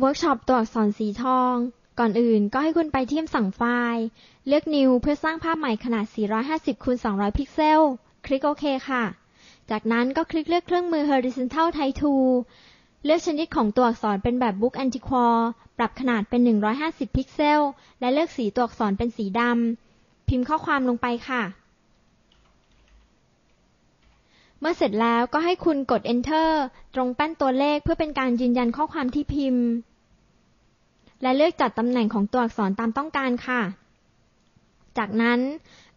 เวิร์กช็อปตัวอักษรสีทอง ก่อนอื่นก็ให้คุณไปที่สั่งไฟล์ เลือก New เพื่อสร้างภาพใหม่ขนาด 450คูณ200 พิกเซล คลิกโอเคค่ะ จากนั้นก็คลิกเลือกเครื่องมือ Horizontal Type Tool เลือกชนิดของตัวอักษรเป็นแบบ Book Antiquar ปรับขนาดเป็น 150 พิกเซล และเลือกสีตัวอักษรเป็นสีดำ พิมพ์ข้อความลงไปค่ะ เมื่อเสร็จแล้วก็ให้คุณกด Enter ตรงแป้นตัวเลขเพื่อเป็นการยืนยันข้อความที่พิมพ์ และเลือกจัดตำแหน่งของตัวอักษรตามต้องการค่ะ จากนั้น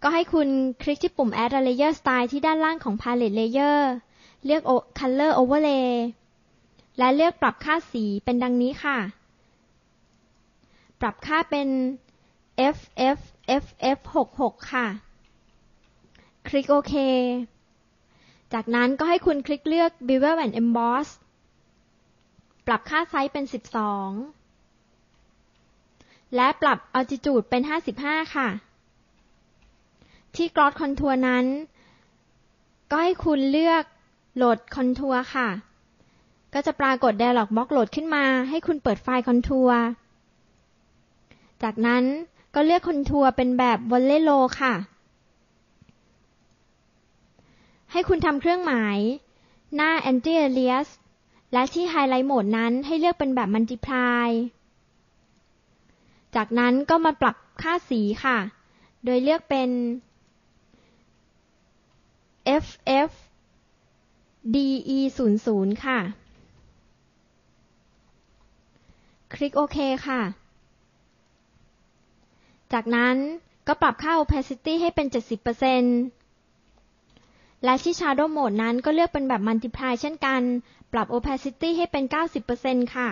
ก็ให้คุณคลิกที่ปุ่ม Add a Layer Style ที่ด้านล่างของ Palette Layer เลือก Color Overlay และเลือกปรับค่าสีเป็นดังนี้ค่ะ ปรับค่าเป็น FF FF 66ค่ะ คลิกโอเค จากนั้นก็ให้คุณคลิกเลือก Bevel and Emboss ปรับค่าไซส์เป็น 12 และปรับ Altitude เป็น 55 ค่ะ ที่ Gloss Contour นั้น ก็ให้คุณเลือกโหลดคอนทัวร์ค่ะ ก็จะปรากฏ Dialog Box โหลดขึ้นมา ให้คุณเปิดไฟล์คอนทัวร์จากนั้นก็เลือกคอนทัวร์เป็นแบบ Volley Low ค่ะ ให้คุณทำเครื่องหมาย หน้า Anti Alias และที่ Highlight Mode นั้นให้เลือกเป็นแบบ Multiply จากนั้นก็มาปรับค่าสีค่ะ โดยเลือกเป็น FF DE 0 0ค่ะ คลิกโอเคค่ะ จากนั้นก็ปรับค่า opacity ให้เป็น 70%และที่ shadow mode นั้นก็เลือกเป็นแบบ multiply เช่นกัน ปรับ opacity ให้เป็น 90%ค่ะ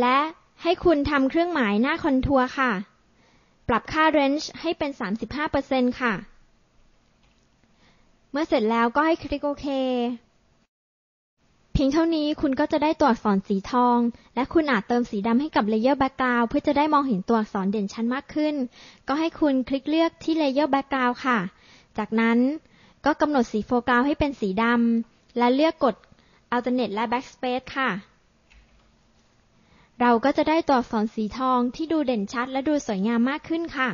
และให้คุณทำเครื่องหมายหน้าคอนทัวร์ค่ะ ปรับค่า range ให้เป็น 35%ค่ะ เมื่อเสร็จแล้วก็ให้คลิกโอเค เพียงเท่านี้คุณก็จะได้ตัวอักษรสีทอง และคุณอาจเติมสีดำให้กับ Layer Background เพื่อจะได้มองเห็นตัวอักษรเด่นชัดมากขึ้น ก็ให้คุณคลิกเลือกที่ Layer Background ค่ะ จากนั้นก็กำหนดสี Foreground ให้เป็นสีดำและเลือกกด Alternate และ Backspace ค่ะ เราก็จะได้ตัวอักษรสีทองที่ดูเด่นชัดและดูสวยงามมากขึ้นค่ะ